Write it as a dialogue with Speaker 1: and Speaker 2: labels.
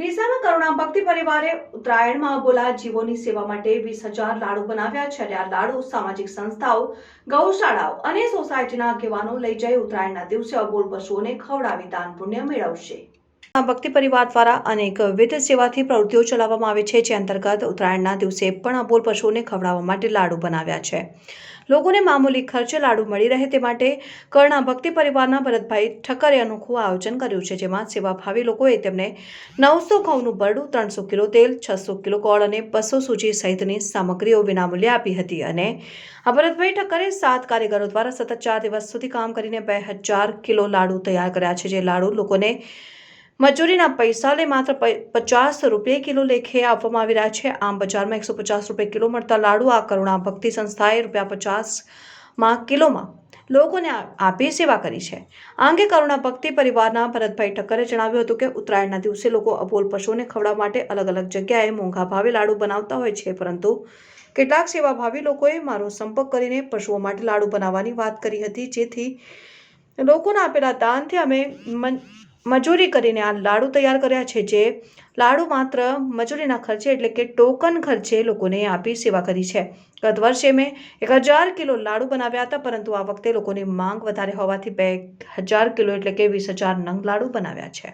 Speaker 1: ડીસામાં કરુણા ભક્તિ પરિવારે ઉત્તરાયણમાં બોલા જીવોની સેવા માટે વીસ હજાર લાડુ બનાવ્યા છે. આ લાડુ સામાજિક સંસ્થાઓ, ગૌશાળાઓ અને સોસાયટીના આગેવાનો લઈ જઈ ઉત્તરાયણના દિવસે અબોલ પશુઓને ખવડાવી દાન પુણ્ય મેળવશે. ભક્તિ પરિવાર દ્વારા અનેક વિવિધ સેવાથી પ્રવૃત્તિઓ ચલાવવામાં આવે છે, જે અંતર્ગત ઉત્તરાયણના દિવસે પણ અબોલ પશુઓને ખવડાવવા માટે લાડુ બનાવ્યા છે. લોકોને મામૂલી ખર્ચે લાડુ મળી રહે તે માટે કર્ણા ભક્તિ પરિવારના ભરતભાઈ ઠક્કરે અનોખું આયોજન કર્યું છે, જેમાં સેવાભાવી લોકોએ તેમને નવસો ઘઉંનું બરડું, ત્રણસો કિલો તેલ, છસો કિલો ગોળ અને બસો સૂજી સહિતની સામગ્રીઓ વિનામૂલ્યે આપી હતી અને આ ભરતભાઈ ઠક્કરે સાત કારીગરો દ્વારા સતત ચાર દિવસ સુધી કામ કરીને બે હજાર કિલો લાડુ તૈયાર કર્યા છે, જે લાડુ લોકોને મજૂરીના પૈસા લઈ માત્ર પચાસ રૂપિયા કિલો લેખે આપવામાં આવી રહ્યા છે. આમ બજારમાં એકસો પચાસ રૂપિયા કિલો મળતા લાડુ, આ કરુણા ભક્તિ સંસ્થાએ રૂપિયા પચાસમાં કિલોમાં લોકોને આપી સેવા કરી છે. આ અંગે કરુણા ભક્તિ પરિવારના ભરતભાઈ ઠક્કરે જણાવ્યું હતું કે, ઉત્તરાયણના દિવસે લોકો અબોલ પશુઓને ખવડાવવા માટે અલગ અલગ જગ્યાએ મોંઘા ભાવે લાડુ બનાવતા હોય છે, પરંતુ કેટલાક સેવાભાવી લોકોએ મારો સંપર્ક કરીને પશુઓ માટે લાડુ બનાવવાની વાત કરી હતી. જેથી લોકોના આપેલા દાનથી અમે મન- મજૂરી કરીને આ લાડુ તૈયાર કર્યા છે જે લાડુ માત્ર મજૂરીના ખર્ચે એટલે કે ટોકન ખર્ચે લોકોને આપી સેવા કરી છે. ગત વર્ષે મેં એક હજાર કિલો લાડુ બનાવ્યા હતા, પરંતુ આ વખતે લોકોની માંગ વધારે હોવાથી બે હજાર કિલો એટલે કે વીસ હજાર નંગ લાડુ બનાવ્યા છે.